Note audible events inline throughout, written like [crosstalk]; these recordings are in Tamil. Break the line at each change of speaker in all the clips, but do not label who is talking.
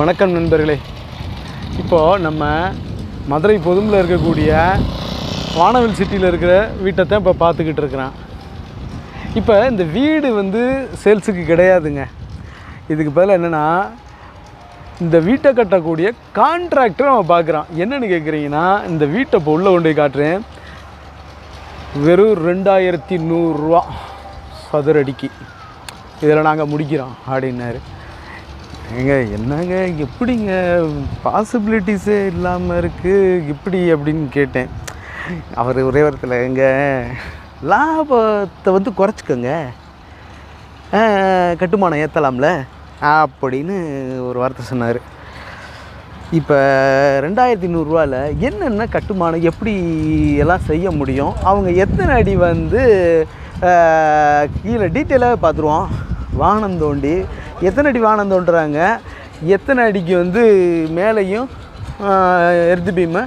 வணக்கம் நண்பர்களே. இப்போது நம்ம மதுரை பொதுமில் இருக்கக்கூடிய வானவில் சிட்டியில் இருக்கிற வீட்டை தான் இப்போ பார்த்துக்கிட்டு இருக்கிறான். இப்போ இந்த வீடு வந்து சேல்ஸுக்கு கிடையாதுங்க. இதுக்கு பதிலாக என்னென்னா இந்த வீட்டை கட்டக்கூடிய கான்ட்ராக்டர் அவன் பார்க்குறான். என்னென்னு கேட்குறீங்கன்னா இந்த வீட்டை இப்போ உள்ளே கொண்டு போய் காட்டுறேன். வெறும் ரெண்டாயிரத்தி நூறுரூவா சதுரடிக்கு. இதில் நாங்கள் முடிக்கிறோம் அப்படின்னாரு. ஏங்க என்னங்க எப்படிங்க பாசிபிலிட்டிஸே இல்லாமல் இருக்குது இப்படி அப்படின்னு கேட்டேன். அவர் ஒரே வாரத்தில் எங்க லாபத்தை வந்து குறைச்சிக்கோங்க. கட்டுமானம் ஏற்றலாம்ல அப்படின்னு ஒரு வார்த்தை சொன்னார். இப்போ ரெண்டாயிரத்தி நூறுரூவாவில் என்னென்ன கட்டுமானம் எப்படி எல்லாம் செய்ய முடியும்? அவங்க எத்தனை அடி வந்து கீழே டீட்டெயிலாக பார்த்துருவோம். வானம் தோண்டி எத்தனை அடி வானம் தோன்றுறாங்க? எத்தனை அடிக்கு வந்து மேலேயும் எர்த்து பீமை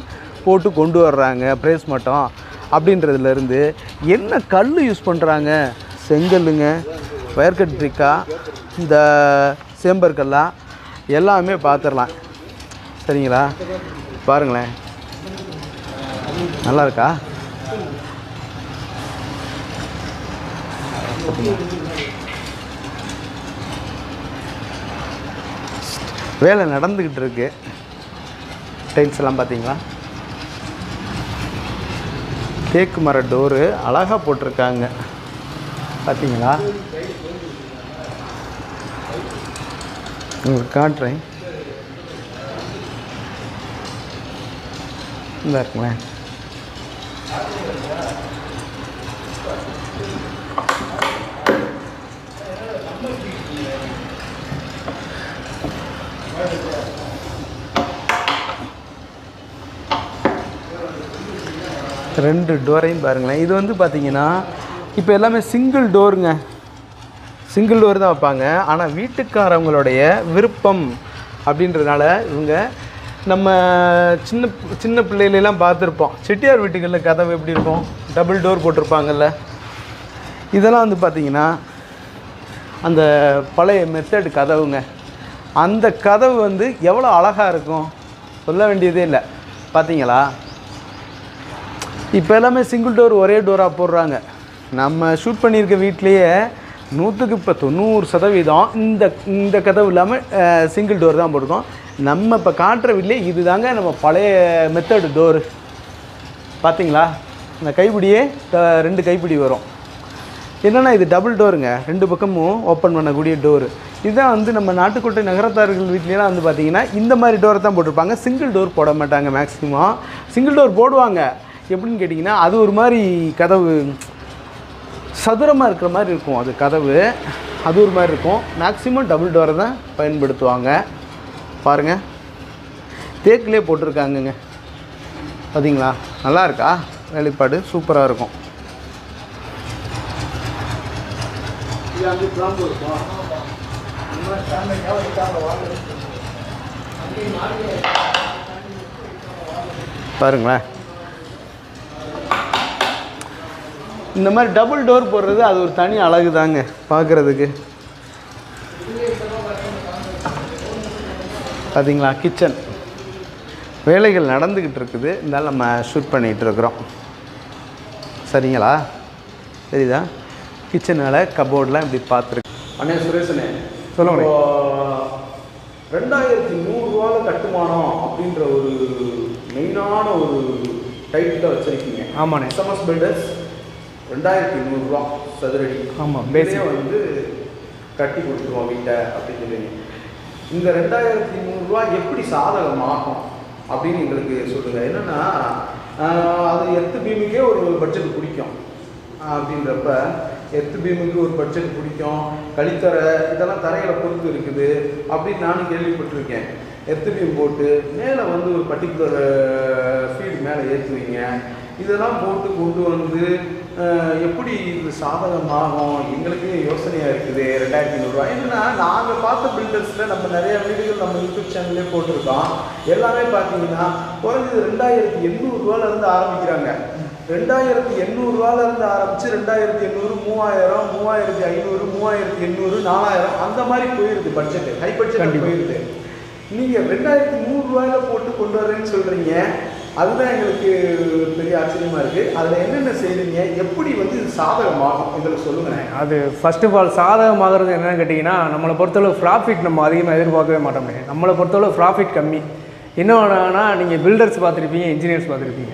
போட்டு கொண்டு வர்றாங்க ப்ரைஸ் மட்டும் அப்படின்றதுலேருந்து என்ன கல் யூஸ் பண்ணுறாங்க செங்கல்லுங்க வயர்கட்ரிக்கா இந்த சேம்பர்கல்லா எல்லாமே பார்த்துடலாம். சரிங்களா? பாருங்களேன். நல்லா இருக்கா? வேலை நடந்துக்கிட்டு இருக்கு. டைல்ஸ் எல்லாம் பார்த்தீங்களா? தேக்கு மர டோரு அழகாக போட்டிருக்காங்க. பார்த்தீங்களா? உங்களுக்கு காட்டுறேன். இந்த இருக்குங்களேன் ரெண்டு டோரையும் பாருங்களேன். இது வந்து பார்த்தீங்கன்னா இப்போ எல்லாமே சிங்கிள் டோருங்க சிங்கிள் டோர் தான் வைப்பாங்க. ஆனால் வீட்டுக்காரவங்களுடைய விருப்பம் அப்படின்றதுனால இவங்க நம்ம சின்ன சின்ன பிள்ளைகளெல்லாம் பார்த்துருப்போம். செட்டியார் வீட்டுகளில் கதவு எப்படி இருக்கும்? டபுள் டோர் போட்டிருப்பாங்கல்ல. இதெல்லாம் வந்து பார்த்தீங்கன்னா அந்த பழைய மெத்தட் கதவுங்க. அந்த கதவு வந்து எவ்வளோ அழகாக இருக்கும்? சொல்ல வேண்டியதே இல்லை. பார்த்தீங்களா இப்போ எல்லாமே சிங்கிள் டோர் ஒரே டோராக போடுறாங்க. நம்ம ஷூட் பண்ணியிருக்க வீட்லேயே நூற்றுக்கு இப்போ தொண்ணூறு சதவீதம் இந்த இந்த கதவு இல்லாமல் சிங்கிள் டோர் தான் போட்டிருக்கோம். நம்ம இப்போ காட்டுற வீட்லேயே இது தாங்க நம்ம பழைய மெத்தடு டோரு பார்த்தீங்களா இந்த கைப்பிடியே ரெண்டு கைப்பிடி வரும். என்னென்னா இது டபுள் டோருங்க ரெண்டு பக்கமும் ஓப்பன் பண்ணக்கூடிய டோரு இதுதான் வந்து நம்ம நாட்டுக்கோட்டை நகரத்தார்கள் வீட்லலாம் வந்து பார்த்திங்கன்னா இந்த மாதிரி டோரை தான் போட்டிருப்பாங்க. சிங்கிள் டோர் போட மாட்டாங்க மேக்ஸிமம் சிங்கிள் டோர் போடுவாங்க. எப்படின்னு கேட்டிங்கன்னா அது ஒரு மாதிரி கதவு சதுரமாக இருக்கிற மாதிரி இருக்கும் அது கதவு. அது ஒரு மாதிரி இருக்கும். மேக்ஸிமம் டபுள் டோரை தான் பயன்படுத்துவாங்க. பாருங்கள் தேக்கிலே போட்டிருக்காங்கங்க. பார்த்தீங்களா நல்லா இருக்கா? வேலைப்பாடு சூப்பராக இருக்கும். பாருங்களேன். இந்த மாதிரி டபுள் டோர் போடுறது அது ஒரு தனி அழகு தாங்க பார்க்குறதுக்கு. பார்த்தீங்களா கிச்சன் வேலைகள் நடந்துக்கிட்டு இருக்குது. இருந்தாலும் நம்ம ஷூட் பண்ணிகிட்டு இருக்கிறோம். சரிங்களா? சரிதா கிச்சனால் கபோர்ட்லாம் இப்படி பார்த்துருக்கு. அண்ணே சுரேஷனே
சொல்லுங்க.
ரெண்டாயிரத்தி நூறுரூவாவில் கட்டுமானம் அப்படின்ற ஒரு மெயினான ஒரு டைட்டில் வச்சுருக்கீங்க.
ஆமாண்ணே.
எஸ்எம்எஸ் பில்டர்ஸ் ரெண்டாயிரத்தி நூறுரூவா சதுரடி.
ஆமாம்,
பேசிக். வந்து கட்டி கொடுத்துருவோம் வீட்டை அப்படின்னு சொல்லுவீங்க இந்த ரெண்டாயிரத்தி நூறுரூவா எப்படி சாதகமாகும் அப்படின்னு எங்களுக்கு சொல்லுங்கள் என்னென்னா அது எத்து பீமுக்கே ஒரு பட்ஜெட் பிடிக்கும். அப்படின்றப்ப எத்து பீமுக்கு ஒரு பட்ஜெட் பிடிக்கும். கழித்தரை இதெல்லாம் தரையில் பொறுத்து இருக்குது அப்படின்னு நானும் கேள்விப்பட்டிருக்கேன். எத்து பீம் போட்டு மேலே வந்து ஒரு பர்டிகுலர் ஃபீடு மேலே ஏற்றுவீங்க இதெல்லாம் போட்டு கொண்டு வந்து எப்படி இது சாதகமாகும்? எங்களுக்கே யோசனையாக இருக்குது ரெண்டாயிரத்தி ஐநூறுரூவா என்னன்னா நாங்கள் பார்த்த பில்டர்ஸில் நம்ம நிறைய வீடுகள் நம்ம யூடியூப் சேனல்லே போட்டிருக்கோம். எல்லாமே பார்த்தீங்கன்னா குறைஞ்சது ரெண்டாயிரத்தி எண்ணூறுரூவாலேருந்து ஆரம்பிக்கிறாங்க. ரெண்டாயிரத்தி எண்ணூறுரூவாலேருந்து ஆரம்பித்து ரெண்டாயிரத்தி எண்ணூறு மூவாயிரம் மூவாயிரத்தி ஐநூறு மூவாயிரத்தி எண்ணூறு நாலாயிரம் அந்த மாதிரி போயிடுது பட்ஜெட் ஹை பட்ஜெட். போயிடுது நீங்கள் ரெண்டாயிரத்தி நூறுரூவாயில போட்டு கொண்டு வரேன்னு சொல்கிறீங்க அதுதான் எங்களுக்கு ஒரு பெரிய ஆச்சரியமாக இருக்குது அதில் என்னென்ன செய்கிறீங்க எப்படி வந்து இது சாதகமாகும் எங்களுக்கு சொல்லுங்கள்
அது ஃபர்ஸ்ட் ஆஃப் ஆல் சாதகமாகிறது என்னென்னு கேட்டிங்கன்னா நம்மளை பொறுத்தளவு ப்ராஃபிட் நம்ம அதிகமாக எதிர்பார்க்கவே மாட்டோமே. நம்மளை பொறுத்தளவு ப்ராஃபிட் கம்மி. இன்னொன்னா நீங்கள் பில்டர்ஸ் பார்த்துருப்பீங்க இன்ஜினியர்ஸ் பார்த்துருப்பீங்க.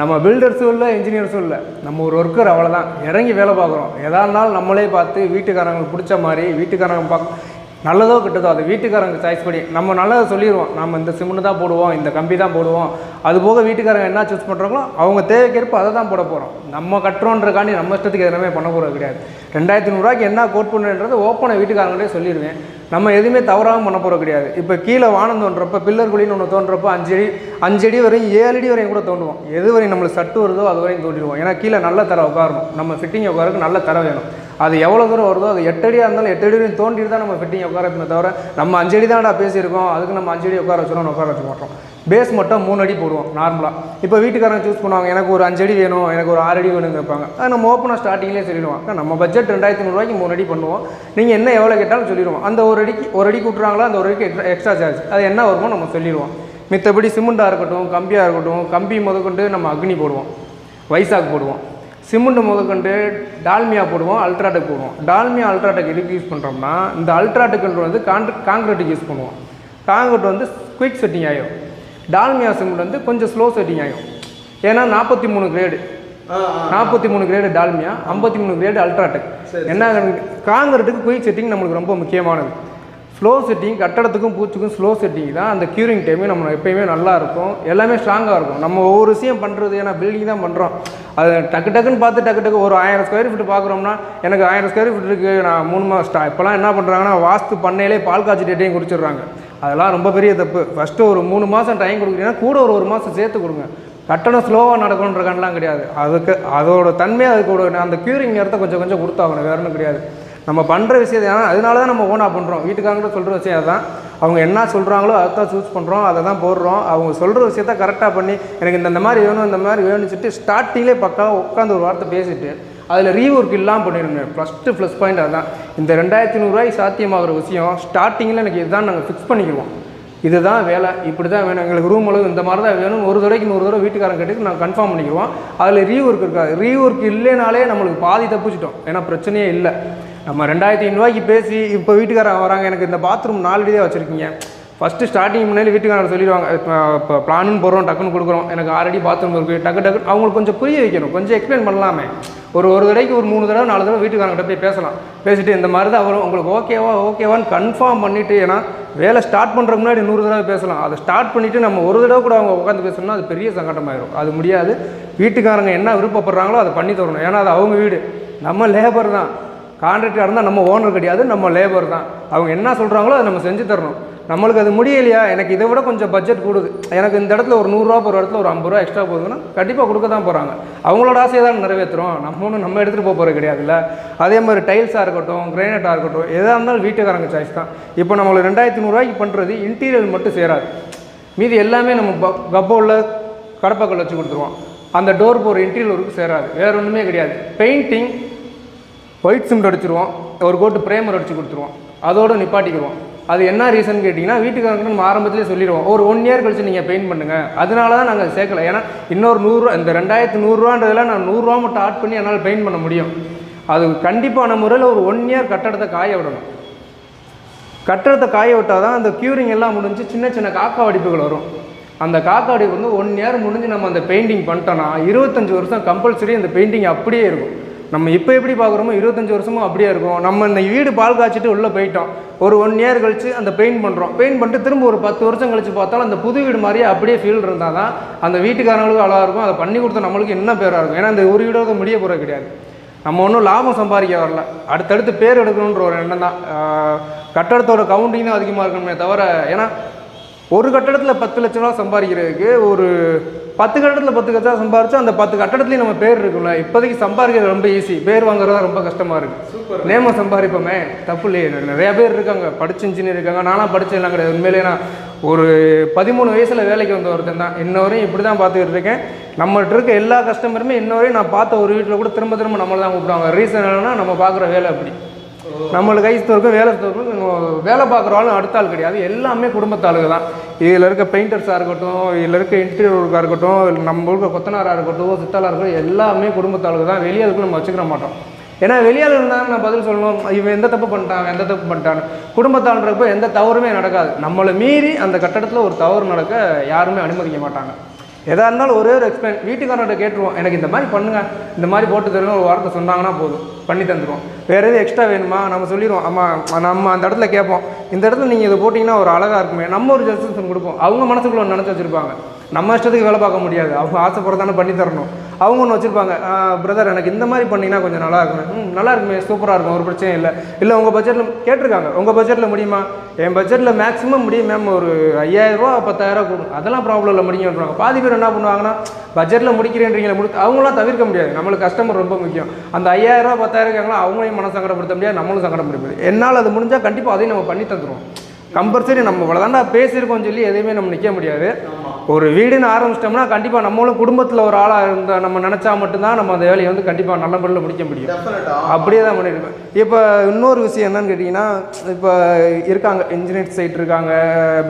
நம்ம பில்டர்ஸும் இல்லை இன்ஜினியர்ஸும் இல்லை. நம்ம ஒரு ஒர்க்கர் அவ்வளோதான் இறங்கி வேலை பார்க்குறோம். எதா இருந்தாலும் நம்மளே பார்த்து வீட்டுக்காரங்களுக்கு பிடிச்ச மாதிரி வீட்டுக்காரங்க பார்க்க நல்லதோ கெட்டதோ அது வீட்டுக்காரங்க சாய்ஸ் படி நம்ம நல்லதை சொல்லிடுவோம். நம்ம இந்த சிம்னு தான் போடுவோம் இந்த கம்பி தான் போடுவோம். அது போக வீட்டுக்காரங்க என்ன சூஸ் பண்ணுறாங்களோ அவங்க தேவைக்கேற்ப அதை தான் போட போகிறோம் நம்ம கட்டுறோன்றக்காண்டி நம்ம இஷ்டத்துக்கு எதுவுமே பண்ண போகிறது கிடையாது. ரெண்டாயிரத்தி நூறுரூவாய்க்கு என்ன கோட் பண்ணுன்றது ஓப்பனை வீட்டுக்காரங்களே சொல்லிடுவேன். நம்ம எதுவுமே தவறாகவும் பண்ண போகிறது கிடையாது. இப்போ கீழே வானம் தோன்றப்ப பில்லர் குழின்னு ஒன்று தோன்றப்போ அஞ்சு அஞ்சு அடி வரையும் ஏழு அடி வரையும் கூட தோண்டுவோம். எது வரையும் நம்மளுக்கு சட்டு வருதோ அது வரையும் தோண்டிடுவோம். ஏன்னா கீழே நல்ல தர உட்காரணும். நம்ம ஃபிட்டிங் உட்காரக்கு நல்ல தர வேணும். அது எவ்வளோ தூரம் வருதோ அது எட்டடியாக இருந்தாலும் எட்டடியும் தோண்டிட்டு தான் நம்ம ஃபிட்டிங் உட்காரத்துமே தவிர நம்ம அஞ்சு அடி தான்டா பேசியிருக்கோம். அதுக்கு நம்ம அஞ்சு அடி உட்கார வச்சுருவோம் உட்கார வச்சு மாட்டோம் பேஸ் மட்டும் மூணு அடி போடுவோம் நார்மலாக இப்போ வீட்டுக்காரங்க சூஸ் பண்ணுவாங்க எனக்கு ஒரு அஞ்சு அடி வேணும் எனக்கு ஒரு ஆறு அடி வேணும் கேட்பாங்க அது நம்ம ஓப்பனாக ஸ்டார்டிங்லேயே சொல்லிடுவோம். நம்ம பட்ஜெட் ரெண்டாயிரத்தி நூறுரூவாய்க்கு மூணு அடி பண்ணுவோம். நீங்கள் என்ன எவ்வளோ கேட்டாலும் சொல்லிடுவோம். அந்த ஒரு அடிக்கு ஒரு அடி கூட்டுறாங்களோ அந்த ஒரு அடிக்கு எக்ஸ்ட்ரா சார்ஜ் அது என்ன வருமோ நம்ம சொல்லிடுவோம். மித்தபடி சிமெண்ட்டாக இருக்கட்டும் கம்பியாக இருக்கட்டும் கம்பி முதற்கொண்டு நம்ம அக்னி போடுவோம். வைசாக் போடுவோம். சிமெண்ட் முதற்கொண்டு டால்மியா போடுவோம் அல்ட்ராடெக் போடுவோம். டால்மியா அல்ட்ராடெக் எதுக்கு யூஸ் பண்ணுறோம்னா இந்த அல்ட்ராடெக்ன்றது வந்து கான்ட்ர காங்கிரீட்டுக்கு யூஸ் பண்ணுவோம். காங்கிரீட் வந்து குயிக் செட்டிங் ஆகிடும் டால்மியா சிமெண்ட் வந்து கொஞ்சம் ஸ்லோ செட்டிங் ஆகிடும் ஏன்னா நாற்பத்தி மூணு கிரேடு நாற்பத்தி மூணு கிரேடு டால்மியா ஐம்பத்தி மூணு கிரேடு அல்ட்ராடெக் என்ன காங்கிரீட்டுக்கு குயிக் செட்டிங் நம்மளுக்கு ரொம்ப முக்கியமானது. ஸ்லோ செட்டிங் கட்டடத்துக்கும் பூச்சிக்கும் ஸ்லோ செட்டிங் தான் அந்த க்யூரிங் டைமே நம்ம எப்பயுமே நல்லா இருக்கும். எல்லாமே ஸ்ட்ராங்காக இருக்கும். நம்ம ஒவ்வொரு விஷயம் பண்ணுறது ஏன்னா பில்டிங் தான் பண்ணுறோம் அது டக்கு டக்குன்னு பார்த்து டக்கு டக்கு ஒரு ஆயிரம் ஸ்கொயர் ஃபீட் பார்க்குறோம்னா எனக்கு ஆயிரம் ஸ்கொயர் ஃபீட் இருக்குது நான் மூணு மாதம் ஸ்டா இப்போலாம் என்ன பண்ணுறாங்கன்னா வாஸ்து பண்ணையிலே பால் காய்ச்சி டேட்டையும் குடிச்சிடுறாங்க. அதெல்லாம் ரொம்ப பெரிய தப்பு. ஃபஸ்ட்டு ஒரு மூணு மாதம் டைம் கொடுக்குறீங்கன்னா கூட ஒரு ஒரு மாதம் சேர்த்து கொடுங்க. கட்டணம் ஸ்லோவாக நடக்கணுன்ற கண்டெலாம் கிடையாது. அதுக்கு அதோட தன்மை அதுக்கு அந்த க்யூரிங் நேரத்தை கொஞ்சம் கொஞ்சம் கொடுத்தாகணும். வேறு ஒன்றும் கிடையாது. நம்ம பண்ணுற விஷயத்தை ஏன்னா அதனால தான் நம்ம ஓனாக பண்ணுறோம் வீட்டுக்காரங்க சொல்கிற விஷயம் அதுதான். அவங்க என்ன சொல்கிறாங்களோ அதை தான் சூஸ் பண்ணுறோம் அதை தான் போடுறோம். அவங்க சொல்கிற விஷயத்த கரெக்டாக பண்ணி எனக்கு இந்த மாதிரி வேணும் இந்த மாதிரி வேணும்னு சொல்லிட்டு ஸ்டார்டிங்லேயே பக்காவாக உட்காந்து ஒரு வார்த்தை பேசிட்டு அதில் ரீஒர்க் இல்லாமல் பண்ணிடுங்க. ஃபஸ்ட்டு ப்ளஸ் பாயிண்ட் அதுதான். இந்த ரெண்டாயிரத்தி நூறுரூவாய்க்கு சாத்தியமாகிற விஷயம் ஸ்டார்டிங்கில் எனக்கு இதுதான் நாங்கள் ஃபிக்ஸ் பண்ணிக்குவோம் இதுதான் வேலை. இப்படி தான் வேணும். எங்களுக்கு ரூம் அளவு இந்த மாதிரி தான் வேணும். ஒரு தடவைக்கு நூறு தடவை வீட்டுக்காரங்க கேட்டு நாங்கள் கன்ஃபார்ம் பண்ணிக்குவோம் அதில் ரீஒர்க் இருக்காது ரீஒர்க் இல்லைனாலே நம்மளுக்கு பாதி தப்பிச்சிட்டோம். ஏன்னா பிரச்சனையே இல்லை. நம்ம ரெண்டாயிரத்தி ஐநூறுவாய்க்கு பேசி இப்போ வீட்டுக்காரங்க வராங்க. எனக்கு இந்த பாத்ரூம் நாலு தான் வச்சுருக்கீங்க. ஃபஸ்ட்டு ஸ்டார்டிங் முன்னாடி வீட்டுக்காரர் சொல்லிடுவாங்க இப்போ பிளானுன்னு போடுறோம் டக்குன்னு கொடுக்குறோம். எனக்கு ஆல்ரெடி பாத்ரூம் இருக்குது டக்கு டக்கு அவங்களுக்கு கொஞ்சம் புரிய வைக்கணும். கொஞ்சம் எக்ஸ்பிளைன் பண்ணலாமே. ஒரு ஒரு தடவைக்கு ஒரு மூணு தடவை நாலு தடவை வீட்டுக்காரங்கிட்ட போய் பேசலாம். பேசிட்டு இந்த மாதிரி தான் வரும். உங்களுக்கு ஓகேவா ஓகேவான்னு கன்ஃபார்ம் பண்ணிவிட்டு ஏன்னா வேலை ஸ்டார்ட் பண்ணுறதுக்கு முன்னாடி நூறு தடவை பேசலாம். அதை ஸ்டார்ட் பண்ணிவிட்டு நம்ம ஒரு தடவை கூட அவங்க உட்காந்து பேசணும்னா அது பெரிய சங்கடமாயிரும். அது முடியாது. வீட்டுக்காரங்க என்ன விருப்பப்படுறாங்களோ அதை பண்ணி தரணும். ஏன்னா அது அவங்க வீடு. நம்ம லேபர் தான். கான்ட்ராக்டாக இருந்தால் நம்ம ஓனர் கிடையாது நம்ம லேபர் தான். அவங்க என்ன சொல்கிறாங்களோ அதை நம்ம செஞ்சு தரணும். நம்மளுக்கு அது முடியலையா? எனக்கு இதை விட கொஞ்சம் பட்ஜெட் கூடுது. எனக்கு இந்த இடத்துல ஒரு நூறுரூவா போகிற இடத்துல ஒரு ஐம்பது ரூபா எக்ஸ்ட்ரா போகுதுன்னா கண்டிப்பாக கொடுக்க தான் போகிறாங்க அவங்களோட ஆசையை தான் நிறைவேற்றுறோம். நம்ம ஒன்றும் நம்ம எடுத்துகிட்டு போக போகிறது கிடையாதுல்ல. அதே மாதிரி டைல்ஸாக இருக்கட்டும் கிரைனட்டாக இருக்கட்டும் எதாக இருந்தாலும் வீட்டுக்காரங்க சாய்ஸ் தான். இப்போ நம்மளுக்கு ரெண்டாயிரத்தி நூறுரூவாய்க்கு பண்ணுறது இன்டீரியர் மட்டும் சேராது. மீதி எல்லாமே நம்ம கப்போவில் கடப்பாக்கள் வச்சு கொடுத்துருவோம். அந்த டோர் போகிற இன்டீரியர் ஒர்க்கு சேராது. வேறு ஒன்றுமே கிடையாது. பெயிண்டிங் ஒயிட் சிமெண்ட் அடிச்சிருவோம் ஒரு கோட்டு பிரேமர் அடிச்சு கொடுத்துருவோம் அதோட நிப்பாட்டிக்குவோம். அது என்ன ரீசன் கேட்டிங்கன்னா வீட்டுக்காரங்க நம்ம ஆரம்பத்திலே சொல்லிடுவோம். ஒரு ஒன் இயர் கழிச்சு நீங்கள் பெயிண்ட் பண்ணுங்கள் அதனால தான் நாங்கள் சேர்க்கல. ஏன்னா இன்னொரு நூறுரூவா இந்த ரெண்டாயிரத்து நூறுரூவான்றதில் நான் நூறுரூவா மட்டும் ஆட் பண்ணி என்னால் பெயிண்ட் பண்ண முடியும். அது கண்டிப்பான முறையில் ஒரு ஒன் இயர் கட்டடத்தை காய விடணும். கட்டடத்தை காய விட்டால் தான் அந்த க்யூரிங் எல்லாம் முடிஞ்சு சின்ன சின்ன காக்கா வடிப்புகள் வரும். அந்த காக்கா வடிப்பு வந்து ஒன் இயர் முடிஞ்சு நம்ம அந்த பெயிண்டிங் பண்ணிட்டோன்னா இருபத்தஞ்சி வருஷம் கம்பல்சரி அந்த பெயிண்டிங் அப்படியே இருக்கும். நம்ம இப்போ எப்படி பார்க்குறோமோ இருபத்தஞ்சி வருஷமும் அப்படியே இருக்கும். நம்ம இந்த வீடு பால் காய்ச்சிட்டு உள்ளே போயிட்டோம். ஒரு ஒன் இயர் கழித்து அந்த பெயிண்ட் பண்ணுறோம் பெயிண்ட் பண்ணிட்டு திரும்ப ஒரு பத்து வருஷம் கழித்து பார்த்தாலும் அந்த புது வீடு மாதிரியே அப்படியே ஃபீல் இருந்தால் தான் அந்த வீட்டுக்காரங்களுக்கும் அழகாக இருக்கும். அதை பண்ணி கொடுத்த நம்மளுக்கு என்ன பேராக இருக்கும். ஏன்னா அந்த ஒரு வீடோட முடிய போகிறது கிடையாது. நம்ம ஒன்றும் லாபம் சம்பாதிக்க வரல. அடுத்தடுத்து பேர் எடுக்கணுன்ற ஒரு எண்ணம் தான். கட்டடத்தோட கவுண்டிங் தான் அதிகமாக இருக்கணுமே தவிர ஏன்னா ஒரு கட்டடத்தில் பத்து லட்ச ரூபா சம்பாதிக்கிறதுக்கு ஒரு பத்து கட்டடத்தில் பத்து லட்ச ரூபா சம்பாரிச்சா அந்த பத்து கட்டடத்துலையும் நம்ம பேர் இருக்கும்ல. இப்போதைக்கு சம்பாதிக்கிறது ரொம்ப ஈஸி பேர் வாங்குறது தான் ரொம்ப கஷ்டமாக இருக்குது நேம சம்பாதிப்போமே. தப்பு இல்லையே. நிறையா பேர் இருக்காங்க. படிச்ச இன்ஜினியர் இருக்காங்க. நானாக படிச்சதெல்லாம் கிடையாது. உண்மையிலேயே நான் ஒரு பதிமூணு வயசில் வேலைக்கு வந்த ஒருத்தன் தான். இன்ன வரையும் இப்படி தான் பார்த்துக்கிட்டு இருக்கேன். நம்மகிட்ட இருக்க எல்லா கஸ்டமருமே இன்ன வரையும் நான் பார்த்த ஒரு வீட்டில் கூட திரும்ப திரும்ப நம்மளை தான் கூப்பிடுவாங்க. ரீசன் என்னன்னா நம்ம பார்க்குற வேலை அப்படி. நம்மளுக்கு கைஸ் இருக்கும் வேலை இருக்கும் வேலை பார்க்குறாலும் அடுத்த ஆள் கிடையாது. எல்லாமே குடும்பத்தாளுங்க தான். இதில் இருக்க பெயிண்டர்ஸாக இருக்கட்டும் இதில் இருக்க இன்டீரியர் ஒர்க்காக இருக்கட்டும் இல்லை நம்ம இருக்க கொத்தனாராக இருக்கட்டும் சித்தாளாக இருக்கட்டும் எல்லாமே குடும்பத்தாளுங்க தான். வெளியாளுக்கு நம்ம வச்சுக்கிற மாட்டோம். ஏன்னா வெளியால் தான் நான் பதில் சொல்லணும். இவன் எந்த தப்பு பண்ணிட்டான் எந்த தப்பு பண்ணிட்டான்னு. குடும்பத்தாளுன்றப்போ எந்த தவறுமே நடக்காது. நம்மளை மீறி அந்த கட்டடத்தில் ஒரு தவறு நடக்க யாருமே அனுமதிக்க மாட்டாங்க. எதாக இருந்தாலும் ஒரே ஒரு எக்ஸ்பிளைன் வீட்டுக்காரர்கிட்ட கேட்டுருவோம் எனக்கு இந்த மாதிரி பண்ணுங்க இந்த மாதிரி போட்டு தருங்க ஒரு வார்த்தை சொன்னாங்கன்னா போதும் பண்ணி தந்துடுவோம் வேறு எதுவும் எக்ஸ்ட்ரா வேணுமா? நம்ம சொல்லிடுவோம் ஆமாம் நம்ம அந்த இடத்துல கேட்போம். இந்த இடத்துல நீங்கள் இதை போட்டிங்கன்னா ஒரு அழகாக இருக்குமே. நம்ம ஒரு ஜஸ்டிஸ் கொடுப்போம். அவங்க மனசுக்குள்ள ஒன்று நினச்சி வச்சுருப்பாங்க. நம்ம இஷ்டத்துக்கு வேலை பார்க்க முடியாது. அவங்க ஆசைப்படுறதானே பண்ணி தரணும். அவங்க ஒன்று வச்சுருப்பாங்க. பிரதர் எனக்கு இந்த மாதிரி பண்ணிங்கன்னா கொஞ்சம் நல்லா இருக்கும். ம் நல்லா இருக்குமே சூப்பராக இருக்கும் ஒரு பிரச்சனையும் இல்லை. இல்லை உங்கள் பட்ஜெட்டில் கேட்டிருக்காங்க. உங்கள் பட்ஜெட்டில் முடியுமா? என் பட்ஜெட்டில் மேக்ஸிமம் முடியும் மேம் ஒரு ஐயாயிரரூவா பத்தாயிரம் கொடுக்கும் அதெல்லாம் ப்ராப்ளம் இல்லை முடியும்ன்றாங்க பாதி பேர் என்ன பண்ணுவாங்கன்னா பட்ஜெட்டில் முடிக்கிறேன்றீங்களே முடி அவங்களாம் தவிர்க்க முடியாது. நம்மளுக்கு கஸ்டமர் ரொம்ப முக்கியம். அந்த ஐயாயிரரூவா பத்தாயிரம் இருக்காங்களா அவங்களையும் மன சங்கடப்படுத்த முடியாது நம்மளும் சங்கடப்படுத்த முடியாது. என்னால் அது முடிஞ்சால் கண்டிப்பாக அதையும் நம்ம பண்ணி தந்துடுவோம் கம்பல்சரி நம்ம இவ்வளோதாண்டா பேசியிருக்கோம் சொல்லி எதையுமே நம்ம நிற்க முடியாது. ஒரு வீடுன்னு ஆரம்பிச்சிட்டோம்னா கண்டிப்பாக நம்மளும் குடும்பத்தில் ஒரு ஆளாக இருந்தால் நம்ம நினச்சா மட்டும்தான் நம்ம அந்த வேலையை வந்து கண்டிப்பாக நல்ல முறையில் முடிக்க முடியும். அப்படியே தான் பண்ணியிருப்பேன் இப்போ இன்னொரு விஷயம் என்னன்னு கேட்டிங்கன்னா இப்போ இருக்காங்க இன்ஜினியர் சைட் இருக்காங்க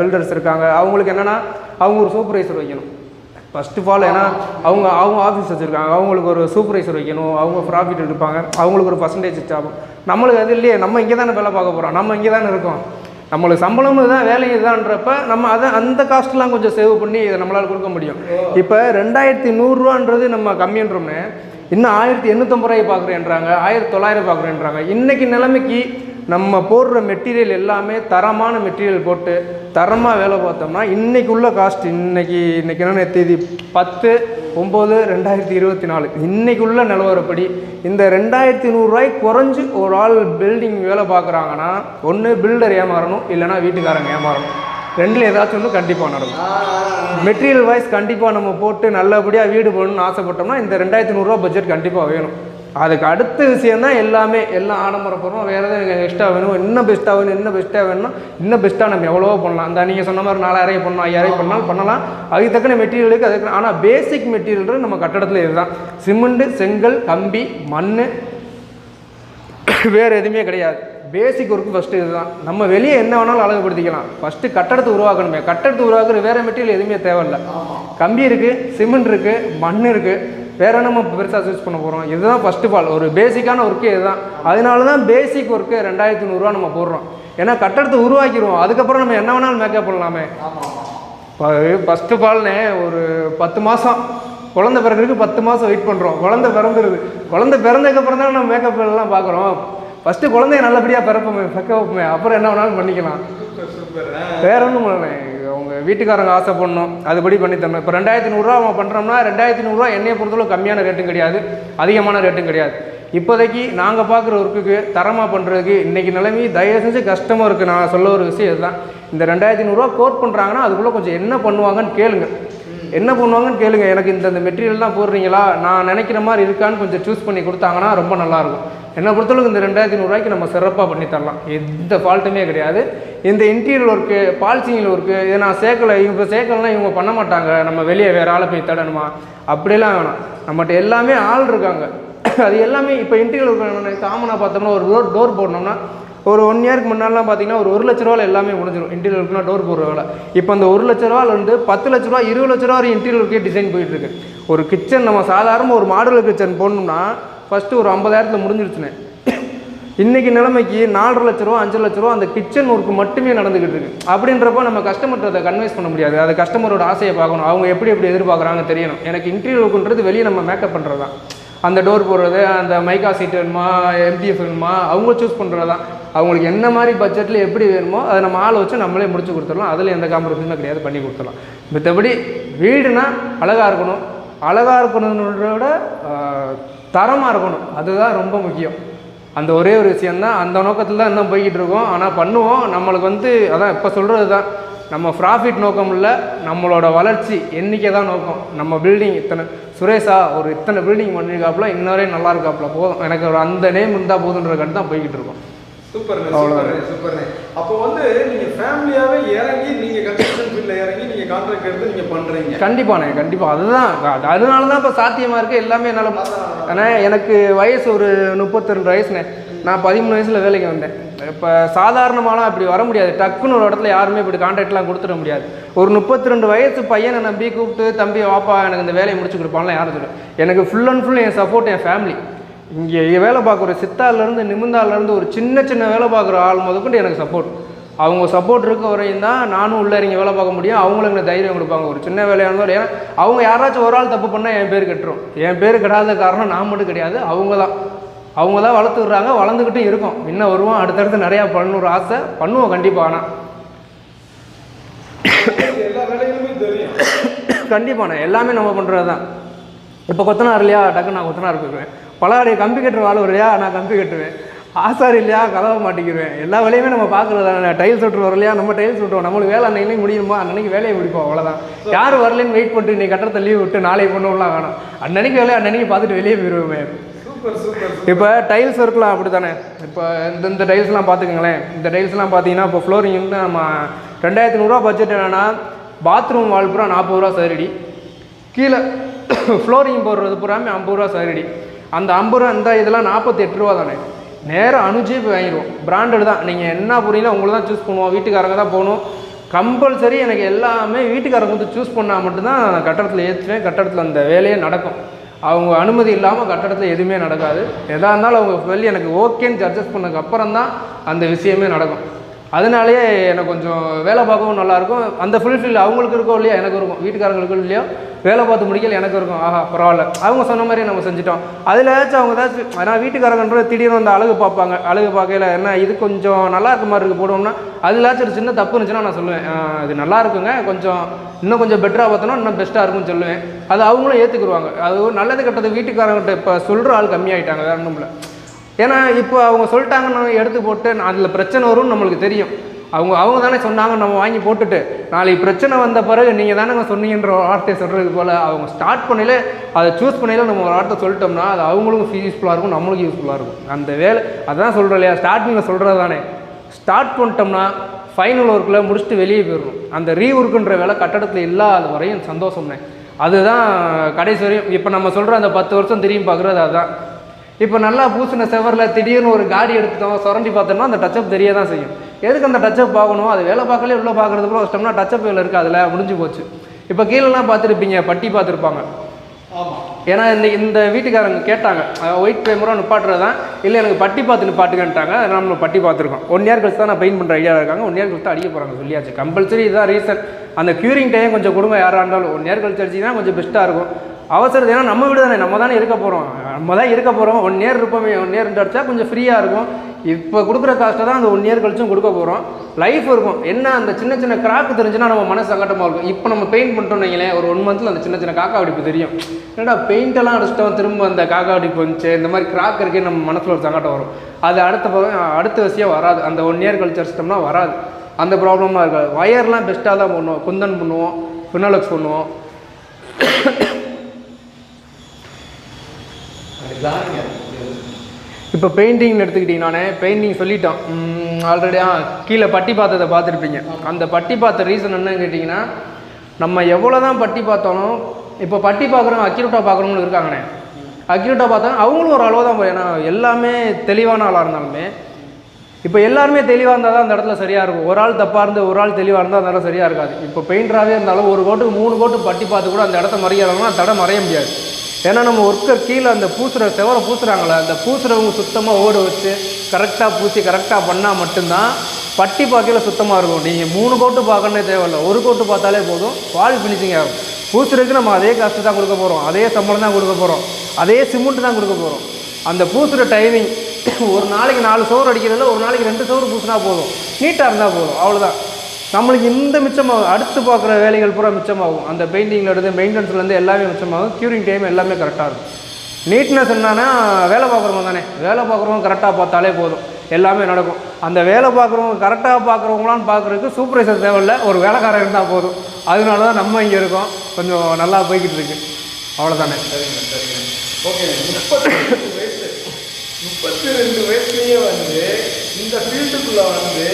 பில்டர்ஸ் இருக்காங்க. அவங்களுக்கு என்னென்னா அவங்க ஒரு சூப்பர்வைசர் வைக்கணும். ஃபர்ஸ்ட் ஆஃப் ஆல் ஏன்னா அவங்க அவங்க ஆஃபீஸ் வச்சுருக்காங்க. அவங்களுக்கு ஒரு சூப்பர்வைசர் வைக்கணும். அவங்க ப்ராஃபிட் எடுப்பாங்க. அவங்களுக்கு ஒரு பர்சன்டேஜ் ஆகும் நம்மளுக்கு அது இல்லையே. நம்ம இங்கே தானே வேலை பார்க்க போகிறோம் நம்ம இங்கே தானே இருக்கோம். நம்மளுக்கு சம்பளமும் இதுதான் வேலையும் இதுதான்றப்ப நம்ம அதை அந்த காஸ்ட்லாம் கொஞ்சம் சேவ் பண்ணி இதை நம்மளால் கொடுக்க முடியும். இப்போ ரெண்டாயிரத்தி நூறுரூவான்றது நம்ம கம்மின்றோம்னு இன்னும் ஆயிரத்தி எண்ணூற்றம்பது ரூபாய் பார்க்குறேன்றாங்க ஆயிரத்தி தொள்ளாயிரம் பார்க்குறேன்றாங்க இன்றைக்கி நிலைமைக்கு நம்ம போடுற மெட்டீரியல் எல்லாமே தரமான மெட்டீரியல் போட்டு தரமாக வேலை பார்த்தோம்னா இன்னைக்கு உள்ள காஸ்ட் இன்னைக்கு இன்னைக்கு என்ன தேதி பத்து ஒம்பது ரெண்டாயிரத்தி இருபத்தி நாலு. இன்றைக்குள்ள நிலவரப்படி இந்த ரெண்டாயிரத்தி நூறுரூவாய் குறைஞ்சி ஒரு ஆள் பில்டிங் வேலை பார்க்குறாங்கன்னா ஒன்று பில்டர் ஏமாறணும் இல்லைன்னா வீட்டுக்காரங்க ஏமாறணும். ரெண்டில் ஏதாச்சும் ஒன்று கண்டிப்பாக நடக்கும். மெட்டீரியல் வைஸ் கண்டிப்பாக நம்ம போட்டு நல்லபடியாக வீடு போடணும்னு ஆசைப்பட்டோம்னா இந்த ரெண்டாயிரத்தி நூறுரூவா பட்ஜெட் கண்டிப்பாக வேணும். அதுக்கு அடுத்த விஷயம் தான் எல்லாமே எல்லாம் ஆடம்பரப்படுறோம் வேறு எதாவது எனக்கு எக்ஸ்ட்ரா வேணும். இன்னும் பெஸ்ட்டாக வேணும் இன்னும் பெஸ்ட்டாக வேணும்னா இன்னும் பெஸ்ட்டாக நம்ம எவ்வளவோ பண்ணலாம். அந்த நீங்கள் சொன்ன மாதிரி நாலாயிரம் பண்ணணும் ஐயாயிரம் பண்ணாலும் பண்ணலாம். அதுக்கு தக்கன மெட்டீரியலுக்கு அதுக்கு ஆனால் பேசிக் மெட்டீரியல் நம்ம கட்டடத்தில் இதுதான். சிமெண்ட் செங்கல் கம்பி மண் வேறு எதுவுமே கிடையாது. பேசிக் ஒர்க்கு ஃபஸ்ட்டு இதுதான். நம்ம வெளியே என்ன வேணாலும் அழகுபடுத்திக்கலாம். ஃபஸ்ட்டு கட்டடத்தை உருவாக்கணுமே. கட்டடத்தை உருவாக்குற வேறு மெட்டீரியல் எதுவுமே தேவையில்ல. கம்பி இருக்குது சிமெண்ட் இருக்குது மண் இருக்குது வேறு என்ன நம்ம பெருசாக சூஸ் பண்ண போகிறோம் இதுதான் ஃபர்ஸ்ட் ஆஃப் ஆல் ஒரு பேசிக்கான ஒர்க்கு இதுதான். அதனால தான் பேசிக் ஒர்க்கு ரெண்டாயிரத்தி நூறுரூவா நம்ம போடுறோம். ஏன்னா கட்டடத்தை உருவாக்கிடுவோம். அதுக்கப்புறம் நம்ம என்ன வேணாலும் மேக்கப் பண்ணலாமே. ஃபஸ்ட்டு ஆஃப் ஆல்னே ஒரு பத்து மாதம் குழந்தை பிறகுக்கு பத்து மாதம் வெயிட் பண்ணுறோம் குழந்தை பிறந்துருது. குழந்தை பிறந்ததுக்கப்புறம் தான் நம்ம மேக்கப் எல்லாம் பார்க்குறோம். ஃபஸ்ட்டு குழந்தைய நல்லபடியாக பிறப்போமே மேக்கப் அப்புறம் என்ன வேணாலும் பண்ணிக்கலாம். வேற ஒன்றும் பண்ணலை அவங்க வீட்டுக்காரங்க ஆசைப்படணும். அதுபடி பண்ணி தரணும் இப்போ ரெண்டாயிரத்தி நூறுரூவா அவன் பண்ணுறோம்னா ரெண்டாயிரத்தி நூறுரூவா என்னையை பொறுத்தளவு கம்மியான ரேட்டும் கிடையாது. அதிகமான ரேட்டும் கிடையாது. இப்போதைக்கு நாங்கள் பார்க்குற ஒர்க்குக்கு தரமாக பண்ணுறதுக்கு இன்றைக்கி நிலைமை தயவு செஞ்சு கஸ்டமருக்கு நான் சொல்ல ஒரு விஷயம் இதுதான். இந்த ரெண்டாயிரத்தி நூறுரூவா கோட் பண்ணுறாங்கன்னா அதுக்குள்ளே கொஞ்சம் என்ன பண்ணுவாங்கன்னு கேளுங்க. என்ன பண்ணுவாங்கன்னு கேளுங்க. எனக்கு இந்த இந்த மெட்டீரியல் தான் போடுறீங்களா? நான் நினைக்கிற மாதிரி இருக்கான்னு கொஞ்சம் சூஸ் பண்ணி கொடுத்தாங்கன்னா ரொம்ப நல்லாயிருக்கும் என்னை பொறுத்தளவுக்கு இந்த ரெண்டாயிரத்தி நூறுரூவாய்க்கு நம்ம சிறப்பாக பண்ணி தரலாம். எந்த ஃபால்ட்டுமே கிடையாது. இந்த இன்டீரியர் ஒர்க்கு பால்சிங்கில் ஒர்க்கு இதை நான் சேர்க்கலை இவங்க சேர்க்கலன்னா இவங்க பண்ண மாட்டாங்க. நம்ம வெளியே வேறு ஆளை போய் தேடணுமா? அப்படிலாம் வேணாம். நம்மகிட்ட எல்லாமே ஆள் இருக்காங்க. அது எல்லாமே இப்போ இன்டீரியர் ஒர்க் காமனாக பார்த்தோம்னா ஒரு டோர் டோர் போடணும்னா ஒரு ஒன் இயருக்கு முன்னாடிலாம் பார்த்தீங்கன்னா ஒரு ஒரு லட்ச ரூபாவில் எல்லாமே முடிஞ்சிடும் இன்டீரியர் ஒர்க்னா டோர் போடுற வேலை. இப்போ அந்த ஒரு லட்ச ரூபாலேருந்து பத்து லட்ச ரூபா இருபது லட்ச ரூபா வரையும் இன்டீரியர் ஒர்க்கே டிசைன் போயிட்டுருக்கு ஒரு கிச்சன் நம்ம சாதாரண ஒரு மாடுலர் கிச்சன் போடணும்னா ஃபஸ்ட்டு ஒரு ஐம்பதாயிரத்தில் முடிஞ்சிருச்சுனே இன்றைக்கி நிலைமைக்கு நாலரை லட்ச ரூபா அஞ்சு லட்ச ரூபா அந்த கிச்சன் ஒர்க்கு மட்டுமே நடந்துக்கிட்டு இருக்கு. அப்படின்றப்போ நம்ம கஸ்டமர்கிட்ட அதை கன்வின்ஸ் பண்ண முடியாது. அது கஸ்டமரோட ஆசையை பார்க்கணும். அவங்க எப்படி எப்படி எதிர்பார்க்குறாங்க தெரியணும். எனக்கு இன்டீரியர் ஒர்க்குன்றது வெளியே நம்ம மேக்கப் பண்ணுறது தான். அந்த டோர் போடுறது அந்த மைக்கா சீட் வேணுமா எம்டிஎஃப் வேணுமா அவங்க சூஸ் பண்ணுறது தான். அவங்களுக்கு என்ன மாதிரி பட்ஜெட்டில் எப்படி வேணுமோ அதை நம்ம ஆளை வச்சு நம்மளே முடிச்சு கொடுத்துடலாம். அதில் எந்த காம்ப்ரமைஸுமே கிடையாது. பண்ணி கொடுத்துடலாம். மற்றபடி வீடுனா அழகாக இருக்கணும். அழகாக இருக்கணுன்றத விட தரமாக இருக்கணும். அதுதான் ரொம்ப முக்கியம். அந்த ஒரே ஒரு விஷயந்தான் அந்த நோக்கத்தில் தான் இன்னும் போய்கிட்டு இருக்கோம் ஆனால் பண்ணுவோம். நம்மளுக்கு வந்து அதான் இப்போ சொல்கிறது தான் நம்ம ப்ராஃபிட் நோக்கம் இல்லை நம்மளோட வளர்ச்சி எண்ணிக்கை தான் நோக்கம். நம்ம பில்டிங் இத்தனை சுரேஷா ஒரு இத்தனை பில்டிங் பண்ணியிருக்காப்புல இன்னொரே நல்லா இருக்காப்புல. போதும். எனக்கு ஒரு அந்த நேம் இருந்தால் போதுன்ற கட்டு தான் போய்கிட்டு இருக்கோம்
சூப்பர்ண்ணே சூப்பர்ண்ணே சூப்பர்ண்ணே. அப்போ வந்து நீங்க ஃபேமிலியாவே இறங்கி நீங்க கன்ஸ்ட்ரக்ஷன் ஃபீல்ட்ல இறங்கி நீங்க கான்ட்ராக்ட் எடுத்து நீங்கள் பண்ணுறீங்க
கண்டிப்பாண்ணே கண்டிப்பாக அதுதான் அது- அதனால தான் இப்போ சாத்தியமாக இருக்குது எல்லாமே என்னால் ஆனால் எனக்கு வயசு ஒரு முப்பத்தி ரெண்டு வயசுண்ணே. நான் பதிமூணு வயசில் வேலைக்கு வந்தேன். இப்போ சாதாரணமாலாம் அப்படி வர முடியாது. டக்குன்னு ஒரு இடத்துல யாருமே இப்படி கான்ட்ராக்ட்லாம் கொடுத்துட முடியாது. ஒரு முப்பத்தி ரெண்டு வயசு பையனை நம்பி கூப்பிட்டு தம்பி வாப்பா எனக்கு இந்த வேலையை முடிச்சு கொடுப்பான்லாம் யாரும் சொல்ல எனக்கு ஃபுல் அண்ட் ஃபுல் என் சப்போர்ட் என் ஃபேமிலி இங்கே வேலை பார்க்குற சித்தாலேருந்து நிமிந்தாலேருந்து ஒரு சின்ன சின்ன வேலை பார்க்குற ஆள் முதற்கொண்டு எனக்கு சப்போர்ட் அவங்க சப்போர்ட் இருக்க வரையும் தான் நானும் உள்ளே இறங்கி வேலை பார்க்க முடியும். அவங்களும் எனக்கு தைரியம் கொடுப்பாங்க. ஒரு சின்ன வேலையாக இருந்தாலும் ஏன்னா அவங்க யாராச்சும் ஒரு ஆள் தப்பு பண்ணால் என் பேர் கெட்டுரும். என் பேர் கெடாத காரணம் நான் மட்டும் கிடையாது அவங்க தான். அவங்க தான் வளர்த்து விட்றாங்க வளர்ந்துக்கிட்டும் இருக்கோம். இன்னும் வருவோம் அடுத்தடுத்து நிறையா பண்ணணுற ஆசை. பண்ணுவோம் கண்டிப்பாக ஆனால் கண்டிப்பாண்ணே எல்லாமே நம்ம பண்ணுறது தான் இப்போ கொத்தனார் இல்லையா? டக்கு நான் கொத்தனார் போயிடுவேன் பலாடைய கம்பி கட்டுற ஆள் இல்லையா நான் கம்பி கட்டுவேன். ஆசாரி இல்லையா? கதவை மாட்டிக்கிடுவேன் எல்லா வேலையுமே நம்ம பார்க்குறது டைல்ஸ் விட்டு வரலையா? நம்ம டைல்ஸ் விட்டுவோம் நம்மளுக்கு வேலை அன்னைக்கு முடியுமோ அன்னைக்கு வேலையை முடிப்போம். அவ்வளோதான் யார் வரலன்னு வெயிட் பண்ணிட்டு நீ கட்டத்தை லீவ் விட்டு நாளைக்கு பண்ணுவோம்லாம் வேணாம் அன்னன்னைக்கு வேலையை அன்னன்னைக்கு பார்த்துட்டு வெளியே போயிடுவோமே இப்போ டைல்ஸ் ஒர்க்லாம் அப்படி தானே இப்போ இந்த இந்த டைல்ஸ்லாம் பார்த்துக்கங்களேன். இந்த டைல்ஸ்லாம் பார்த்தீங்கன்னா இப்போ ஃப்ளோரிங் வந்து நம்ம ரெண்டாயிரத்தி நூறுரூவா பட்ஜெட் என்னென்னா பாத்ரூம் வால் பூரா நாற்பது ரூபா சதுரடி கீழே [coughs] ஃப்ளோரிங் போடுறது பூராமே ஐம்பது ரூபா சதுரடி அந்த ஐம்பது ரூபா இந்த இதெல்லாம் நாற்பத்தி எட்டு ரூபா தானே நேராக அனுஜீப் போய் வாங்கிடுவோம் பிராண்டட் தான். நீங்கள் என்ன புரியல உங்களை தான் சூஸ் பண்ணுவோம். வீட்டுக்காரங்க தான் போகணும். கம்பல்சரி எனக்கு எல்லாமே வீட்டுக்காரங்க வந்து சூஸ் பண்ணால் மட்டும்தான் நான் கட்டடத்தில் ஏற்றுவேன் கட்டடத்தில் அந்த வேலையே நடக்கும். அவங்க அனுமதி இல்லாமல் கட்டடத்தில் எதுவுமே நடக்காது. எதாக இருந்தாலும் அவங்க சொல்லி எனக்கு ஓகேன்னு சர்ஜஸ் பண்ணதுக்கப்புறம் தான் அந்த விஷயமே நடக்கும். அதனாலேயே எனக்கு கொஞ்சம் வேலை பார்க்கவும் நல்லாயிருக்கும். அந்த ஃபுல்ஃபில் அவங்களுக்கு இருக்கோ இல்லையா எனக்கு இருக்கும். வீட்டுக்காரங்களுக்கும் இல்லையோ வேலை பார்த்து முடிக்கல எனக்கு இருக்கும். ஆஹா பரவாயில்ல. அவங்க சொன்ன மாதிரி நம்ம செஞ்சுட்டோம். அதில் ஏதாச்சும் அவங்க ஏதாச்சும் ஆனால் வீட்டுக்காரங்கன்ற திடீர்னு அந்த அழகு பார்ப்பாங்க. அழகு பார்க்கையில் என்ன இது கொஞ்சம் நல்லா இருக்க மாதிரி இருக்கு போடுவோம்னா அதிலாச்சும் ஒரு சின்ன தப்பு இருந்துச்சுன்னா நான் சொல்லுவேன். இது நல்லா இருக்குங்க. கொஞ்சம் இன்னும் கொஞ்சம் பெட்டராக பார்த்தோன்னா இன்னும் பெஸ்ட்டாக இருக்கும்னு சொல்லுவேன். அது அவங்களும் ஏற்றுக்குருவாங்க அது ஒரு நல்லது கெட்டது வீட்டுக்காரங்கிட்ட இப்போ சொல்கிற ஆள் கம்மியாகிட்டாங்க வேற ஒன்றும் இல்லை. ஏன்னா இப்போ அவங்க சொல்லிட்டாங்கன்னு எடுத்து போட்டு அதில் பிரச்சனை வரும்னு நம்மளுக்கு தெரியும். அவங்க அவங்க தானே சொன்னாங்க நம்ம வாங்கி போட்டுட்டு நாளைக்கு பிரச்சனை வந்த பிறகு நீங்கள் தானே சொன்னீங்கன்ற ஒரு வார்த்தையை சொல்கிறது போல் அவங்க ஸ்டார்ட் பண்ணையில அதை சூஸ் பண்ணையில் நம்ம ஒரு வார்த்தை சொல்லிட்டோம்னா அது அவங்களுக்கும் யூஸ்ஃபுல்லாக இருக்கும் நம்மளுக்கும் யூஸ்ஃபுல்லாக இருக்கும். அந்த வேலை அதான் சொல்கிறோம் இல்லையா ஸ்டார்டிங்கில் சொல்கிறது தானே. ஸ்டார்ட் பண்ணிட்டோம்னா ஃபைனல் ஒர்க்கில் முடிச்சுட்டு வெளியே போயிடணும். அந்த ரீ ஒர்க்குன்ற வேலை கட்டடத்தில் இல்லாத வரையும் சந்தோஷம்னே. அதுதான் கடைசி வரையும். இப்போ நம்ம சொல்கிற அந்த பத்து வருஷம் திரும்பி பார்க்குறது அதுதான் இப்போ நல்லா பூசின செவரில் திடீர்னு ஒரு காடி எடுத்துட்டோம் சுரண்டி பார்த்தோம்னா அந்த டச்சப் தெரிய தான் செய்யும். எதுக்கு அந்த டச்சப் பார்க்கணும் அது வேலை பார்க்கலே உள்ள பார்க்குறது கூட கஷ்டம்னா டச்சப் வேலை இருக்குது அதில் முடிஞ்சு போச்சு. இப்போ கீழெல்லாம் பார்த்துருப்பீங்க பட்டி பார்த்துருப்பாங்க. ஏன்னா இந்த இந்த வீட்டுக்காரங்க கேட்டாங்க ஒயிட் பேமராக நிப்பாட்டுறது? தான் இல்லை எனக்கு பட்டி பார்த்து நிப்பாட்டுங்கன்ட்டாங்க அதனால நம்ம பட்டி பார்த்துருக்கோம். ஒன் இயர் கழிச்சு தான் நான் பெயிண்ட் பண்ணுற ஐடியா இருக்காங்க ஒன் இயர் கழிச்சு தான் அடிக்க போகிறாங்க சொல்லியாச்சு. கம்பல்சரி இதுதான் ரீசன் அந்த க்யூரிங் டைம் கொஞ்சம் கொடுங்க யாராக இருந்தாலும். ஒன் இயர் கழிச்சு அடிச்சிங்கன்னா கொஞ்சம் பெஸ்ட்டாக இருக்கும். அவசரம் ஏன்னா நம்ம வீடு தானே நம்ம தானே இருக்க போகிறோம் நம்ம தான் இருக்க போகிறோம் ஒன் இயர் இருப்போமே ஒன் இயர் அடிச்சா கொஞ்சம் ஃப்ரீயாக இருக்கும். இப்போ கொடுக்குற காஸ்ட்டை தான் அந்த ஒன் இயர் கழிச்சும் கொடுக்க போகிறோம் லைஃப் இருக்கும். என்ன அந்த சின்ன சின்ன கிராக்கு தெரிஞ்சுன்னா நம்ம மனசு சங்கட்டமாக இருக்கும். இப்போ நம்ம பெயிண்ட் பண்ணிட்டோம்னு வைங்களேன் ஒரு ஒன் மந்த்தில் அந்த சின்ன சின்ன காக்கா வெடிப்பு தெரியும். என்னடா பெயிண்டெல்லாம் அடிச்சிட்டோம் திரும்ப அந்த காக்கா வெடிப்பு வந்துச்சு. இந்த மாதிரி கிராக் இருக்கே நம்ம மனசில் ஒரு சங்கடம் வரும். அது அடுத்த அடுத்த விஷயம் வராது. அந்த ஒன் இயர் கழிச்சு அடிச்சிட்டோம்னா வராது. அந்த ப்ராப்ளமாக இருக்காது. ஒயர்லாம் பெஸ்ட்டாக தான் பண்ணுவோம். குந்தன் பண்ணுவோம். பின்னலக்ஸ் பண்ணுவோம். இப்போ பெயிண்டிங்னு எடுத்துக்கிட்டிங்கனானே பெயிண்டிங் சொல்லிட்டோம். ஆல்ரெடி ஆ கீழே பட்டி பார்த்ததை பார்த்துருப்பீங்க. அந்த பட்டி பார்த்த ரீசன் என்னன்னு கேட்டிங்கன்னா நம்ம எவ்வளோ தான் பட்டி பார்த்தாலும் இப்போ பட்டி பார்க்குறவங்க அக்யூரேட்டாக பார்க்குறவங்களும் இருக்காங்கண்ணே. அக்யூரேட்டாக பார்த்தா அவங்களும் ஒரு அளவு தான் ஏன்னா எல்லாமே தெளிவான ஆளாக இருந்தாலுமே இப்போ எல்லாருமே தெளிவாக இருந்தால் தான் அந்த இடத்துல சரியாக இருக்கும். ஒரு ஆள் தப்பாக இருந்து ஒரு ஆள் தெளிவாக இருந்தால் அந்த இடம் சரியாக இருக்காது. இப்போ பெயிண்டராகவே இருந்தாலும் ஒரு கோட்டுக்கு மூணு கோட்டு பட்டி பார்த்து கூட அந்த இடத்த மறைக்கிறாங்கன்னா தடை மறைய முடியாது. ஏன்னா நம்ம ஒர்க்கர் கீழே அந்த பூசுகிற செவரை பூசுகிறாங்களே அந்த பூசுகிறவங்க சுத்தமாக ஓட வச்சு கரெக்டாக பூசி கரெக்டாக பண்ணால் மட்டும்தான் பட்டி பார்க்கையில் சுத்தமாக இருக்கும். நீங்கள் மூணு கோட்டு பார்க்கணுன்னே தேவையில்லை. ஒரு கோட்டு பார்த்தாலே போதும். வால் ஃபினிஷிங் ஆகும். பூசுறதுக்கு நம்ம அதே காசு தான் கொடுக்க போகிறோம் அதே சம்பளம் தான் கொடுக்க போகிறோம் அதே சிமெண்ட் தான் கொடுக்க போகிறோம் அந்த பூசுகிற டைமிங் ஒரு நாளைக்கு நாலு சோறு அடிக்கிறதுல ஒரு நாளைக்கு ரெண்டு சோறு பூசினா போதும். நீட்டாக இருந்தால் போதும். அவ்வளோதான் நம்மளுக்கு இந்த மிச்சமாகும். அடுத்து பார்க்குற வேலைகள் பூரா மிச்சமாகும். அந்த பெயிண்டிங்கில் இருந்து மெயின்டெனன்ஸ்லேருந்து எல்லாமே மிச்சமாகும். க்யூரிங் டைம் எல்லாமே கரெக்டாக இருக்கும். நீட்னஸ் என்னன்னா வேலை பார்க்குறவங்க தானே. வேலை பார்க்குறவங்க கரெக்டாக பார்த்தாலே போதும். எல்லாமே நடக்கும். அந்த வேலை பார்க்குறவங்க கரெக்டாக பார்க்குறவங்களான்னு பார்க்குறதுக்கு சூப்பர்வைசர் தேவையில்ல ஒரு வேலைக்காரர் இருந்தால் போதும். அதனால தான் நம்ம இங்கே இருக்கோம். கொஞ்சம் நல்லா போய்கிட்டு இருக்கு. அவ்வளோதானே
சரிங்க சரிங்க. ஓகே முப்பத்தி ரெண்டு வயசு. முப்பத்தி ரெண்டு வயசுலேயே வந்து இந்த ஃபீல்டுக்குள்ளே வந்து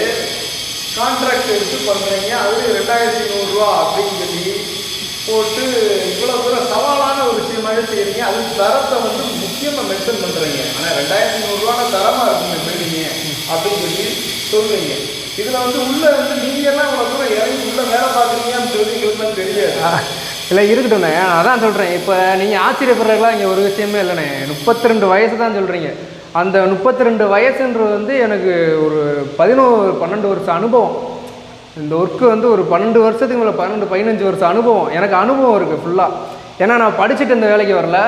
கான்ட்ராக்ட் எடுத்து பண்ணுறீங்க அது ரெண்டாயிரத்தி நூறுரூவா அப்படின்னு சொல்லி போட்டு இவ்வளோ தூரம் சவாலான ஒரு விஷயமாவே செய்கிறீங்க அது தரத்தை வந்து முக்கியமாக மென்ஷன் பண்ணுறீங்க ஆனால் ரெண்டாயிரத்தி நூறுரூவான தரமாக இருக்குங்க பில்டிங்கு அப்படின்னு சொல்லி சொல்கிறீங்க இதில் வந்து உள்ளே வந்து நீங்கள்லாம் இவ்வளோ தூரம் இறங்கி உள்ளே வேலை பார்க்குறீங்கன்னு சொல்லிங்களுக்குலாம் தெரியாது.
இல்லை இருக்கட்டும்ண்ணே. அதான் சொல்கிறேன் இப்போ நீங்கள் ஆச்சரியப்படுறதுலாம் இங்கே ஒரு விஷயமே இல்லைண்ணே. முப்பத்தி ரெண்டு வயசு தான் சொல்கிறீங்க அந்த முப்பத்தி ரெண்டு வயசுன்றது வந்து எனக்கு ஒரு பதினோரு பன்னெண்டு வருஷம் அனுபவம். இந்த ஒர்க்கு வந்து ஒரு பன்னெண்டு வருஷத்துக்கு மேலே பன்னெண்டு பதினஞ்சு வருஷம் அனுபவம். எனக்கு அனுபவம் இருக்குது ஃபுல்லாக ஏன்னா நான் படிச்சுட்டு இந்த வேலைக்கு வரல.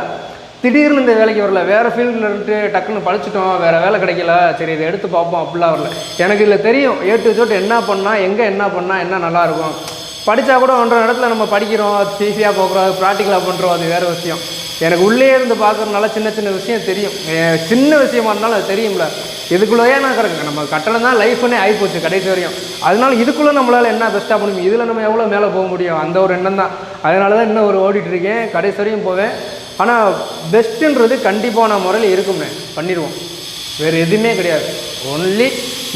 திடீர்னு இந்த வேலைக்கு வரல. வேறு ஃபீல்டில் இருந்துட்டு டக்குன்னு படிச்சிட்டோம். வேறு வேலை கிடைக்கல. சரி இதை எடுத்து பார்ப்போம். அப்படிலாம் வரல. எனக்கு இதில் தெரியும். ஏட்டு சொட்டு என்ன பண்ணால் எங்கே என்ன பண்ணால் என்ன நல்லாயிருக்கும் படித்தா கூட ஒன்றரை இடத்துல நம்ம படிக்கிறோம். ஈஸியாக போக்குறோம் ப்ராக்டிக்கலாக பண்ணுறோம் அது வேறு விஷயம். எனக்கு உள்ளே இருந்து பார்க்குறதுனால சின்ன சின்ன விஷயம் தெரியும். சின்ன விஷயமா இருந்தாலும் அது தெரியும்ல. இதுக்குள்ளேயே நான் கிடக்கு? நம்ம கட்டணம் தான் லைஃப்னே ஆகிப்போச்சு கடைசி வரையும். அதனால இதுக்குள்ளே நம்மளால் என்ன பெஸ்ட்டாக பண்ண முடியும்? இதில் நம்ம எவ்வளோ மேலே போக முடியும்? அந்த ஒரு எண்ணம் தான். அதனால தான் இன்னும் ஒரு ஓடிட்டுருக்கேன் கடைசி வரையும் போவேன். ஆனால் பெஸ்ட்டுன்றது கண்டிப்பான முறையில் இருக்குமே பண்ணிடுவோம். வேறு எதுவுமே கிடையாது. ஒன்லி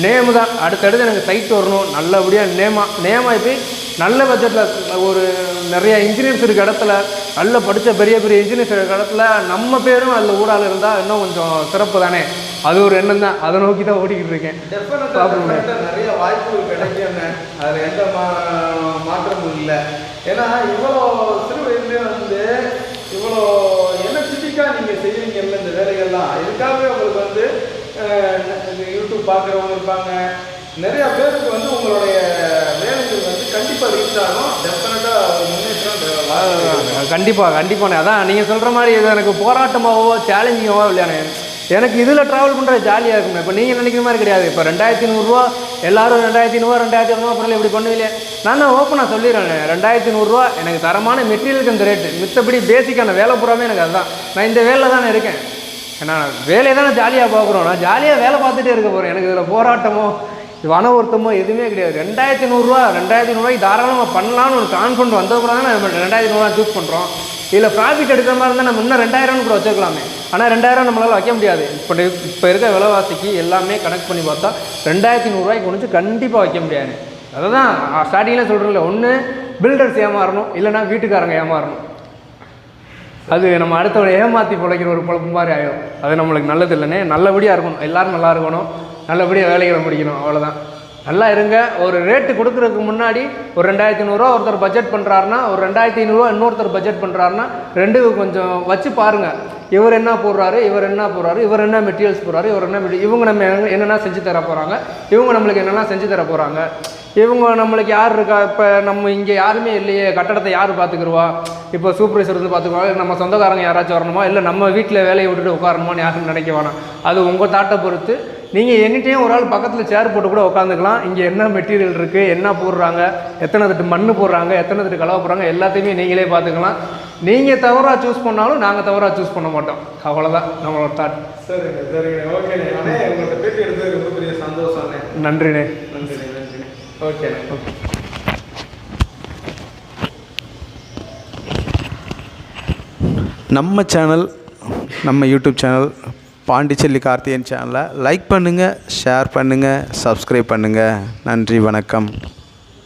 நேம் தான். அடுத்தடுத்து எனக்கு சைட் வரணும். நல்லபடியாக நேமா நேமாக போய் நல்ல பட்ஜெட்டில் ஒரு நிறைய இன்ஜினியர்ஸ் இருக்க இடத்துல நல்ல படித்த பெரிய பெரிய இன்ஜினியர்ஸ் இருக்க இடத்துல நம்ம பேரும் அதில் ஊடால இருந்தால் இன்னும் கொஞ்சம் சிறப்பு தானே? அது ஒரு எண்ணம் தான். அதை நோக்கி தான் ஓடிக்கிட்டு இருக்கேன்.
டெஃபினட்டாக நிறைய வாய்ப்புகள் கிடைக்கும்னு அதில் எந்த மா மாற்றமும் இல்லை. ஏன்னா இவ்வளோ சிறு வயதுலேயே வந்து இவ்வளோ எனர்ஜெட்டிக்காக நீங்கள் செய்கிறீங்கல்ல இந்த வேலைகள்லாம். இதுக்காகவே உங்களுக்கு வந்து யூடியூப் பார்க்குறவங்க இருப்பாங்க. நிறைய பேருக்கு வந்து உங்களுடைய வேலைகள் வந்து கண்டிப்பாக ரீச் ஆகும் டெஃபினட்டாக முன்னேற்றம்
கண்டிப்பாக கண்டிப்பாண்ணே அதான் நீங்கள் சொல்கிற மாதிரி இது எனக்கு போராட்டமாகவோ சேலஞ்சிங்காவோ இல்லையாண்ணே எனக்கு இதில் ட்ராவல் பண்ணுறது ஜாலியாக இருக்குண்ணே இப்போ நீங்கள் நினைக்கிற மாதிரி கிடையாது. இப்போ ரெண்டாயிரத்தி நூறுரூவா எல்லாரும் ரெண்டாயிரத்தி நூறுவா ரெண்டாயிரத்தி இரநூறுவா பொருள் இப்படி பண்ணுவீங்க நான் தான் ஓப்பனாக சொல்லிடுறேன் ரெண்டாயிரத்தி நூறுரூவா எனக்கு தரமான மெட்டீரியலுக்கு அந்த ரேட்டு மித்தபடி பேசிக்கான வேலை பூராமே எனக்கு அதுதான். நான் இந்த வேலையில் தானே இருக்கேன். ஏன்னா வேலையை தானே ஜாலியாக பார்க்குறோம். நான் ஜாலியாக வேலை பார்த்துட்டே இருக்க போகிறேன் எனக்கு இதில் போராட்டமோ வன ஒருத்தமோ எதுவுமே கிடையாது. ரெண்டாயிரத்தி நூறுரூவா ரெண்டாயிரத்தி நூறுரூவாய்க்கு தாராளமாக பண்ணலாம்னு ஒரு கான்ஃபிடன்ட் வந்ததுக்கு தான் நம்ம ரெண்டாயிரத்தி நூறுரூவா சூஸ் பண்ணுறோம் இதில் ப்ராஃபிட் எடுக்கிற மாதிரி இருந்தால் நம்ம இன்னும் ரெண்டாயிரம்னு கூட வச்சுக்கலாமே ஆனால் ரெண்டாயிரம் நம்மளால் வைக்க முடியாது. இப்போ இப்போ இருக்க விலைவாசிக்கு எல்லாமே கனெக்ட் பண்ணி பார்த்தா ரெண்டாயிரத்தி நூறுரூவாய்க்கு கொண்டு கண்டிப்பாக வைக்க முடியாது. அதை தான் ஸ்டார்டிங்கில் சொல்கிறேன்ல ஒன்று பில்டர்ஸ் ஏமாறணும் இல்லைன்னா வீட்டுக்காரங்க ஏமாறணும். அது நம்ம அடுத்தவரை ஏமாற்றி பிழைக்கிற ஒரு பொழப்பு மாதிரி ஆகிடும் அது நம்மளுக்கு நல்லது இல்லைனே நல்லபடியாக இருக்கணும். எல்லாரும் நல்லா இருக்கணும். நல்லபடியாக வேலைகளை முடிக்கணும் அவ்வளோதான் நல்லா இருங்க. ஒரு ரேட்டு கொடுக்குறதுக்கு முன்னாடி ஒரு ரெண்டாயிரத்தி ஐநூறுரூவா ஒருத்தர் பட்ஜெட் பண்ணுறாருன்னா ஒரு ரெண்டாயிரத்தி ஐநூறுரூவா இன்னொருத்தர் பட்ஜெட் பண்ணுறாருன்னா ரெண்டு கொஞ்சம் வச்சு பாருங்கள் இவர் என்ன போடுறாரு இவர் என்ன போடுறாரு இவர் என்ன மெட்டீரியல்ஸ் போடுறாரு இவர் என்ன மெட்டீரியல் இவங்க நம்ம என்னென்னா என்னென்ன செஞ்சு தர போகிறாங்க இவங்க நம்மளுக்கு என்னெல்லாம் செஞ்சு தர போகிறாங்க இவங்க நம்மளுக்கு யார் இருக்கா இப்போ நம்ம இங்கே யாருமே இல்லையே கட்டடத்தை யார் பார்த்துக்குருவா இப்போ சூப்பர்வைசர் வந்து பார்த்துக்குவாங்க நம்ம சொந்தக்காரங்க யாராச்சும் வரணுமா? இல்லை நம்ம வீட்டில் வேலையை விட்டுட்டு உட்காரணுமான்னு யாரும் நினைக்க வேணாம். அது உங்கள் தாட்டை பொறுத்து நீங்கள் டைம் ஒரு ஆள் பக்கத்தில் சேர் போட்டு கூட உட்காந்துக்கலாம் இங்கே என்ன மெட்டீரியல் இருக்குது என்ன போடுறாங்க எத்தனை தட்டு மண் போடுறாங்க எத்தனை தட்டு கலவை போடுறாங்க எல்லாத்தையுமே நீங்களே பார்த்துக்கலாம். நீங்கள் தவறாக சூஸ் பண்ணாலும் நாங்கள் தவறாக சூஸ் பண்ண மாட்டோம். அவ்வளோதான் நம்மளோட தாட்
சரிங்க சரிங்க. ஓகேண்ணே உங்கள்கிட்ட பேட்டி எடுத்தது ரொம்ப பெரிய சந்தோஷம்ண்ணே.
நன்றிண்ணே.
நன்றிண்ணே நன்றிண்ணே. ஓகேண்ணே நம்ம சேனல் நம்ம யூடியூப் சேனல் பாண்டிச்செல்லி கார்த்தியன் சேனலை லைக் பண்ணுங்கள் ஷேர் பண்ணுங்கள் சப்ஸ்கிரைப் பண்ணுங்கள் நன்றி வணக்கம்.